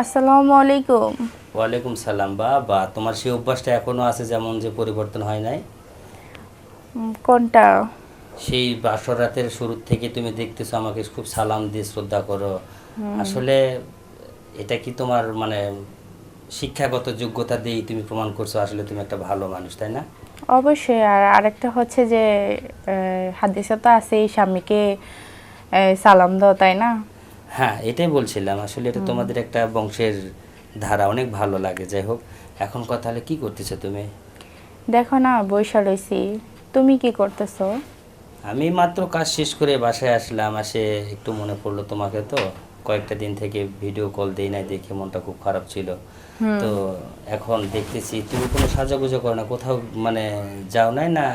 আসসালামু আলাইকুম। ওয়ালাইকুম সালাম বা বা তোমার সেই অভ্যাসটা এখনও আছে যেমন যে পরিবর্তন হয় নাই? কোনটা? সেই বাসর রাতের শুরু থেকে তুমি দেখতেছো আমাকে খুব সালাম দিয়ে শ্রদ্ধা করো। আসলে এটা কি তোমার মানে শিক্ষাগত যোগ্যতা দিয়েই তুমি প্রমাণ করছ আসলে তুমি একটা ভালো মানুষ তাই না? অবশ্যই আর আরেকটা হচ্ছে যে হাদিসে তো আছে এই স্বামীকে সালাম দাও তাই না? হ্যাঁ এটাই বলছিলাম। আসলে এটা তোমাদের একটা বংশের ধারা অনেক ভালো লাগে। যাই হোক এখন কথা হলে কি করতেছো তুমি? দেখো না বৈশা রয়েছি তুমি কি করতেছো? আমি মাত্র কাজ শেষ করে বাসায় আসলাম আসে একটু মনে পড়ল তোমাকে তো। কয়েকটা দিন থেকে ভিডিও কল দেই নাই দেখে মনটা খুব খারাপ ছিল। তো এখন দেখতেছি তুমি কোনো সাজাগুজো করো না কোথাও মানে যাও নাই না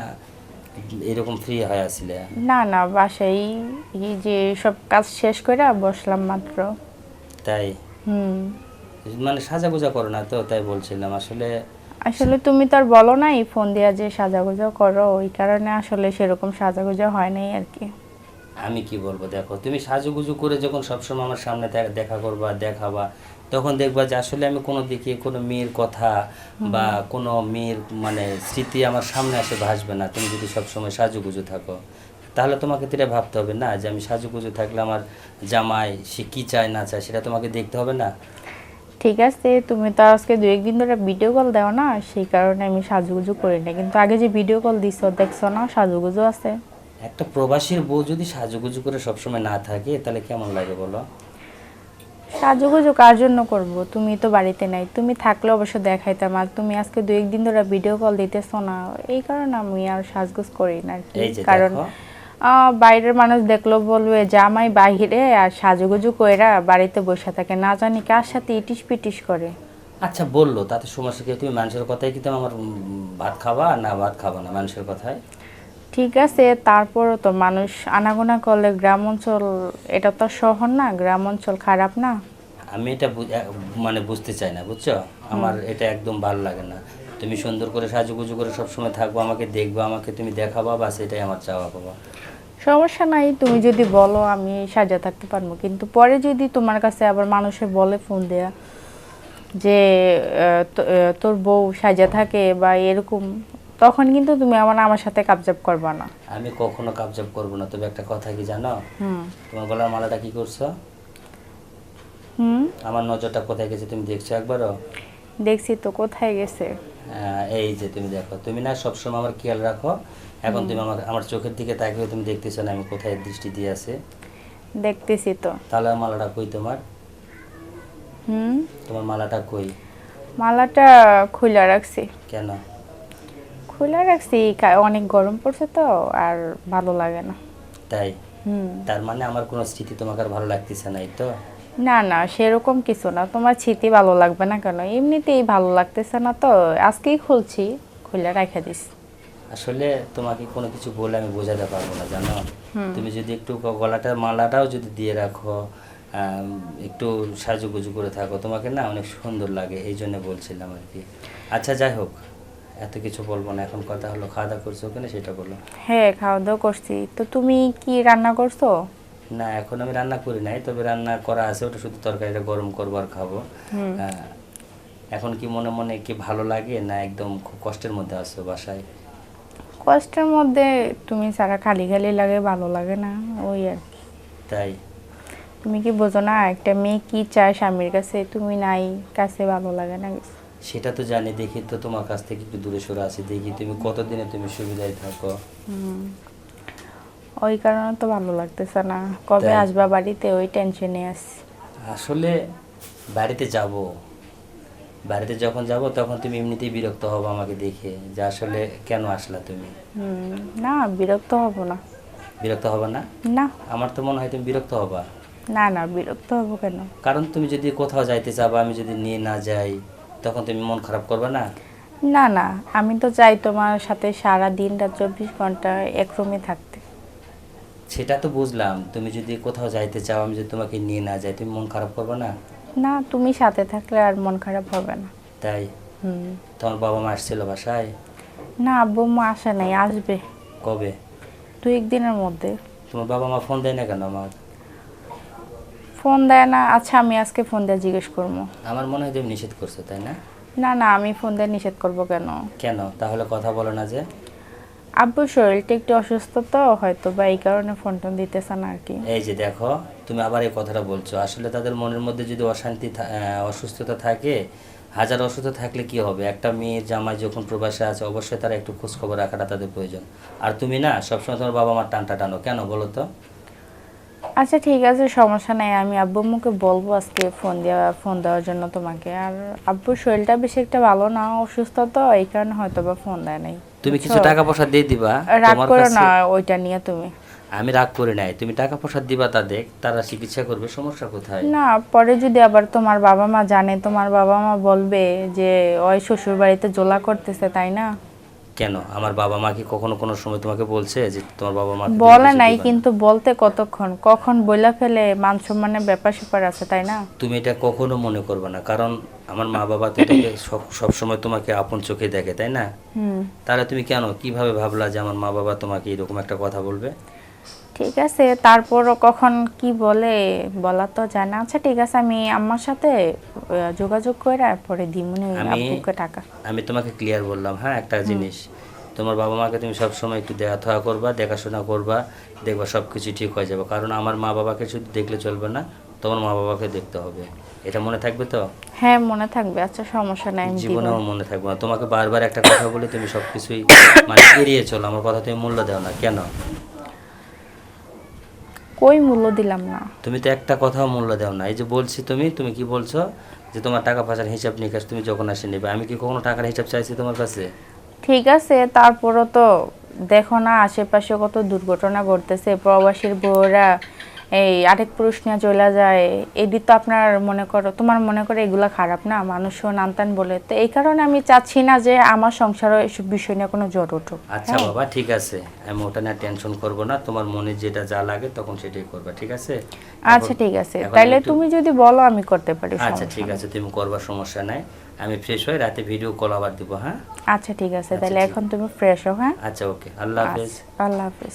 এরকম ফ্রি হয় আসলে? না না বাসায় এই যে সব কাজ শেষ করে বসলাম মাত্র। তাই? হুম। মানে সাজাগুজা করো না তো তাই বলছিলাম। আসলে আসলে তুমি তো আর বলো নাই ফোন দিয়া যে সাজাগুজা করো ওই কারণে আসলে সেরকম সাজাগুজা হয় নাই আর কি। আমি কি বলব? দেখো তুমি সাজুগুজু করে যখন সবসময় আমার সামনে দেখা করবা দেখাবা তখন দেখবা যে আসলে আমি কোনো দিকে কোনো মেয়ের কথা বা কোনো মেয়ের মানে স্মৃতি আমার সামনে আসে ভাসবে না। তুমি যদি সবসময় সাজুগুজু থাকো তাহলে তোমাকে তো এটা ভাবতে হবে না যে আমি সাজুগুজু থাকলে আমার জামাই সে কী চায় না চায় সেটা তোমাকে দেখতে হবে না? ঠিক আছে তুমি তো আজকে দু একদিন ধরে ভিডিও কল দাও না সেই কারণে আমি সাজুগুজু করি না। কিন্তু আগে যে ভিডিও কল দিছো দেখছ না সাজুগুজু আছে। একটা প্রবাসীর বউ যদি সাজুগুজু করে সবসময় না থাকে তাহলে কেমন লাগে বলো? সাজুগুজু কার জন্য করব? তুমি তো বাড়িতে নাই। তুমি থাকলে অবশ্য দেখাইতাম আর তুমি আজকে দু একদিন ধরে ভিডিও কল দিতেছো না। এই কারণে আমি আর সাজগুজ করি না কি। কারণ বাইরের মানুষ দেখল বলবে জামাই বাহিরে আর সাজুগুজু কইরা বাড়িতে বসে থাকে। না জানি কার সাথে ইটিস পিটিস করে। আচ্ছা বলল। তাতে সমস্যা কি? তুমি মানুষের কথাই কি তুমি আমার ভাত খাবা না ভাত খাবা না মানুষের কথায়? ঠিক আছে তারপরও তো মানুষ আনাগোনা করলে গ্রাম অঞ্চল এটা তো শহর না গ্রাম অঞ্চল খারাপ না? আমি এটা মানে বুঝতে চাই না বুঝছ? আমার এটা একদম ভালো লাগে না। তুমি সুন্দর করে সাজুগুজু করে সবসময় থাকব আমাকে দেখব আমাকে তুমি দেখাবা বা এটাই আমার চাওয়া পাবা সমস্যা নাই তুমি যদি বলো আমি সাজা থাকতে পারব। কিন্তু পরে যদি তোমার কাছে আবার মানুষে বলে ফোন দেয়া যে তোর বউ সাজা থাকে বা এরকম তখন কিন্তু তুমি আমার আমার সাথে কাবজাব করবা না। আমি কখনো কাবজাব করব না তবে একটা কথা কি জানো? হুম। তোমার গলার মালাটা কি করছ? হুম? আমার নজরটা কোথায় গেছে তুমি দেখছ একবারও? দেখছি তো কোথায় গেছে? এই যে তুমি দেখো তুমি না সবসময় আমার খেয়াল রাখো। এখন তুমি আমার আমার চোখের দিকে তাকিয়ে তুমি দেখতেছো না আমি কোথায় দৃষ্টি দিয়ে আছে। দেখতেছি তো। তাহলে মালাটা কই তোমার? হুম। তোমার মালাটা কই? মালাটা খুলে রাখছি। কেন? খুলে রাখছি অনেক গরম পড়ছে তো আর ভালো লাগে না। তাই? তার মানে আমার কোনো স্মৃতি তোমাকে আর ভালো লাগতেছে না এই তো? না না সেরকম কিছু না। তোমার স্মৃতি ভালো লাগবে না কেন? এমনিতেই ভালো লাগতেছে না তো আজকেই খুলছি খুলে রেখে দিস। আসলে তোমাকে কোনো কিছু বলে আমি বোঝাতে পারব না জানো? তুমি যদি একটু গলাটার মালাটাও যদি দিয়ে রাখো একটু সাজুগুজু করে থাকো তোমাকে না অনেক সুন্দর লাগে এই জন্য বলছিলাম আর কি। আচ্ছা যাই হোক। এত কিছু বলব না এখন কথা হলো খাওয়া দাওয়া করছ ওখানে সেটা বলো। হ্যাঁ খাওয়া দাওয়া করছি। তো তুমি কি রান্না করছ? না এখন আমি রান্না করি নাই তবে রান্না করা আছে ওটা শুধু তরকারিটা গরম করব আর খাব। আহ, এখন কি মনে মনে কি ভালো লাগে না একদম খুব কষ্টের মধ্যে আছো বাসায়? কষ্টের মধ্যে তুমি সারা খালি খালি লাগে ভালো লাগে না ওই আর কি। তাই? তুমি কি বোঝো না একটা মেয়ে কি চায় স্বামীর কাছে তুমি নাই কাছে ভালো লাগে না সেটা তো জানি দেখি তো তোমার কাছ থেকে একটু দূরে সরে আছি দেখি তুমি কতদিনে তুমি সুবিধায় থাকো। ওই কারণে তো ভালো লাগতেছে না। কবে? আসবা বাড়িতে? ওই টেনশনে আছি। আসলে বাড়িতে যাব। বাড়িতে যখন যাব তখন তুমি এমনিতেই বিরক্ত হব আমাকে দেখে যে আসলে কেন আসলা তুমি। না বিরক্ত হব না। বিরক্ত হবে না? না। আমার তো মনে হয় তুমি বিরক্ত হবা। না না বিরক্ত হব কেন? কারণ তুমি যদি কোথাও যাইতে চাবা আমি যদি নিয়ে না যাই তখন তুমি মন খারাপ করবে না? না না আমি তো চাই তোমার সাথে সারা দিন রাত চব্বিশ ঘণ্টা এক রুমে থাকতে। সেটা তো বুঝলাম। তুমি যদি কোথাও যাইতে চাও আমি যদি তোমাকে নিয়ে না যাই তুমি মন খারাপ করবে না? না তুমি সাথে থাকলে আর মন খারাপ হবে না। তাই? হুম। তোমার বাবা মা আসছিল বাসায়? না আব্বু মা আসে নাই আসবে। কবে? দু একদিনের মধ্যে। তোমার বাবা মা ফোন দেয় না কেন আমার? ফোন দেয় না। আচ্ছা আমি আজকে ফোন দিয়ে জিজ্ঞেস করব। আমার মনে হয় তুমি নিষেধ করছ তাই না? না না আমি ফোন দিয়ে নিষেধ করব কেন? কেন? তাহলে কথা বলো না যে। আব্বু শরীরটা একটু অসুস্থ তো হয়তো বা এই কারণে ফোন টোন দিতেছে না আর কি। এই যে দেখো তুমি আবার এই কথাটা বলছো। আসলে তাদের মনের মধ্যে যদি অশান্তি থা- আহ, অসুস্থতা থাকে হাজার অসুস্থ থাকলে কি হবে? একটা মেয়ের জামাই যখন প্রবাসে আছে অবশ্যই তারা একটু খোঁজ খবর রাখাটা তাদের প্রয়োজন। আর তুমি না সবসময় তোমার বাবা মার টানটা টানো। কেন বলো তো? আচ্ছা ঠিক আছে সমস্যা নাই। আমি আব্বু মুখে বলব আজকে ফোন দেওয়া ফোন দেওয়ার জন্য তোমাকে। আর আব্বুর শরীরটা বেশি একটা ভালো না অসুস্থ তো এই কারণে হয়তো বা ফোন দেয় নাই। তুমি কিছু টাকা পয়সা দিয়ে দিবা রাগ করো না ওইটা নিয়ে তুমি। আমি রাগ করে নাই। তুমি টাকা পয়সা দিবা তাদের তারা চিকিৎসা করবে সমস্যা কোথায়? না পরে যদি আবার তোমার বাবা মা জানে তোমার বাবা মা বলবে যে ওই শ্বশুর বাড়িতে জোলা করতেছে তাই না? কেন? আমার বাবা মা কি কখনো কোনো সময় তোমাকে বলছে যে তোমার বাবা মা বলে নাই কিন্তু বলতে কতক্ষণ? কখন বইলা ফেলে মান সম্মানের ব্যাপার স্যাপার আছে তাই না? তুমি এটা কখনো মনে করবে না কারণ আমার মা বাবা তো এটাকে সব- সময় তোমাকে আপন চোখে দেখে তাই না? তাহলে তুমি কেন কীভাবে ভাবলা যে আমার মা বাবা তোমাকে এরকম একটা কথা বলবে? ঠিক আছে তারপর কখন কি বলে বলা তো যায় না আচ্ছা ঠিক আছে আমি আমার সাথে যোগাযোগ করে পরে দিমুনি আপুকে টাকা। আমি তোমাকে ক্লিয়ার বললাম হ্যাঁ একটা জিনিস। তোমার বাবা মাকে তুমি সবসময় একটু দেখা থাকা করবা দেখাশোনা করবা দেখবা সব কিছু ঠিক হয়ে যাবে। কারণ আমার মা বাবাকে শুধু দেখলে চলবে না তোমার মা বাবাকে দেখতে হবে। এটা মনে থাকবে তো? হ্যাঁ মনে থাকবে। আচ্ছা সমস্যা নাই জীবনেও মনে থাকবে না। তোমাকে বারবার একটা কথা বলে তুমি সব কিছুই মানে এড়িয়ে চলো। আমার কথা তুমি মূল্য দাও না। কেন? কই মূল্য দিলাম না। তুমি তো একটা কথাও মূল্য দাও না। এই যে বলছি তুমি তুমি কি বলছো যে তোমার টাকা পয়সার হিসাব নিকাশ তুমি যখন আসে নেবে আমি কি কখনো টাকার হিসাব চাইছি তোমার কাছে? ঠিক আছে তারপরও তো দেখো না আশেপাশে কত দুর্ঘটনা ঘটতেছে প্রবাসীর বউরা এই আরেক পুরুষ নিয়ে চলে যায়। এটি তো আপনার মনে করো তোমার মনে করে এগুলা খারাপ না? মানুষও নানতান বলে। তো এই কারণে আমি চাচ্ছি না যে আমার সংসারে এসব বিষয় নিয়ে কোনো জট উঠুক। আচ্ছা হ্যাঁ? বাবা ঠিক আছে। আমি ওটা নিয়ে টেনশন করব না। তোমার মনে যেটা যা লাগে তখন সেটাই করবা ঠিক আছে? আচ্ছা ঠিক আছে। তাইলে তুমি যদি বলো আমি করতে পারি আচ্ছা ঠিক আছে তুমি করবার সমস্যা নাই। আমি ফ্রেশ হয়ে রাতে ভিডিও কল আবার দিব হ্যাঁ? আচ্ছা ঠিক আছে। আচ্ছা, তাহলে এখন তুমি ফ্রেশ হও হ্যাঁ? আচ্ছা ওকে আল্লাহ হাফেজ। আচ্ছা, আল্লাহ হাফেজ।